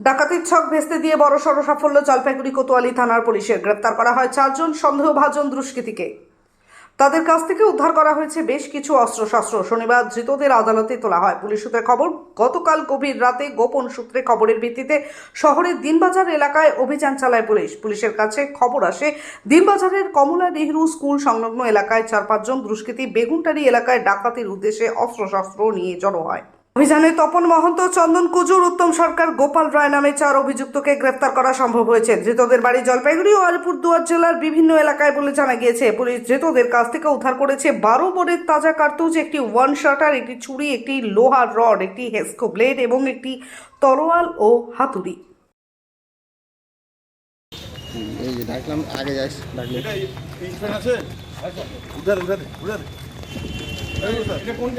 ডাকাতির ছক ভেস্তে দিয়ে বড় সড় সাফল্য জলপাইগুড়ি কোতোয়ালি থানার পুলিশের গ্রেপ্তার করা হয় চারজন সন্দেহভাজন দুষ্কৃতীকে। তাদের কাছ থেকে উদ্ধার করা হয়েছে বেশ কিছু অস্ত্রশস্ত্র। শনিবার ধৃতদের আদালতে তোলা হয় পুলিশ সূত্রে খবর, গতকাল গভীর রাতে গোপন সূত্রে খবরের ভিত্তিতে শহরের দিনবাজার এলাকায় অভিযান চালায় পুলিশ। পুলিশের কাছে খবর আসে, দিনবাজারের কমলা নেহরু স্কুল সংলগ্ন এলাকায় চার পাঁচজন দুষ্কৃতী বেগুনটারি এলাকায় ডাকাতির উদ্দেশ্যে অস্ত্রশস্ত্র নিয়ে জড়ো হয়। অভিযানে তপন মহন্ত চন্দন কুজুর উত্তম সরকার গোপাল রায় নামে চার অভিযুক্তকে গ্রেফতার করা সম্ভব হয়েছে। ধৃতদের বাড়ি জলপাইগুড়ি ও আলিপুরদুয়ার জেলার বিভিন্ন এলাকায় বলে জানা গিয়েছে পুলিশ ধৃতদের কাছ থেকে উদ্ধার করেছে বারো বোর্ডের তাজা কার্তুজ একটি ওয়ান শাটার একটি ছুরি একটি লোহার রড একটি হেস্কো ব্লেড এবং একটি তরোয়াল ও হাতুড়ি। এই যে ডাকলাম আগে যাস ডাকলে। কোন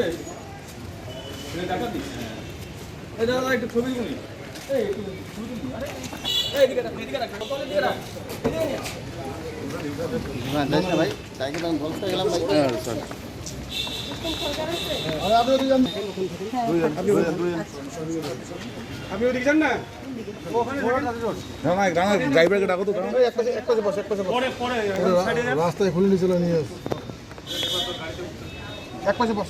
দাদা একটু ছবি তুলি। এই একটু ছবি তুলি। আরে এই এদিকে রাখ এদিকে রাখ কলের দিকে রাখ। এদিকে নিয়ে। হ্যাঁ ভাই। তাইকে তো আমি বলতে গেলাম ভাই? হ্যাঁ স্যার আপনি ওদিকে যান। না? রাস্তায় খুলে নিয়ে চলে নিয়ে এক পাশে বস।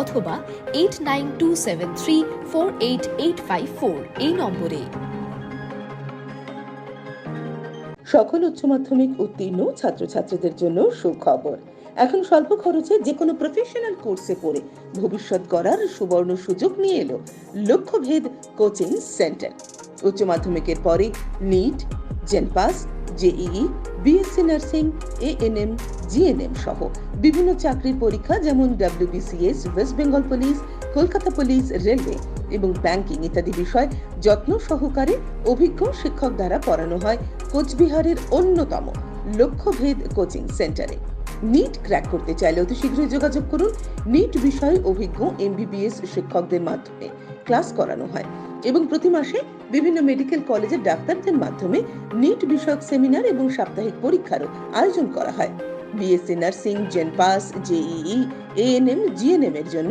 অথবা eight nine two seven three four eight eight five four এই নম্বরে। সকল উচ্চ মাধ্যমিক উত্তীর্ণ ছাত্রছাত্রীদের জন্য সুখবর। এখন স্বল্প খরচে যে কোনো প্রফেশনাল কোর্সে পড়ে ভবিষ্যৎ গড়ার সুবর্ণ সুযোগ নিয়ে এলো। লক্ষ্যভেদ কোচিং সেন্টার উচ্চ মাধ্যমিকের পরে NEET JENPAS, JEE, BSc nursing, ANM, GNM সহ বিভিন্ন চাকরির পরীক্ষা যেমন WBCS, West Bengal police, Kolkata police, railway এবং ব্যাংকিং ইত্যাদি বিষয় যত্ন সহকারে অভিজ্ঞ শিক্ষক দ্বারা পড়ানো হয় কোচবিহারের অন্যতম লক্ষ্যভেদ কোচিং সেন্টারে। নিট ক্র্যাক করতে চাইলে অতি শীঘ্রই যোগাযোগ করুন। নিট বিষয়ে অভিজ্ঞ এমবিবিএস শিক্ষকদের মাধ্যমে। ক্লাস করানো হয় এবং প্রতি মাসে বিভিন্ন মেডিকেল কলেজের ডাক্তারদের মাধ্যমে নিট বিষয়ক সেমিনার এবং সাপ্তাহিক পরীক্ষারও আয়োজন করা হয়। BSc nursing JENPAS JEE, ANM, GNM এর জন্য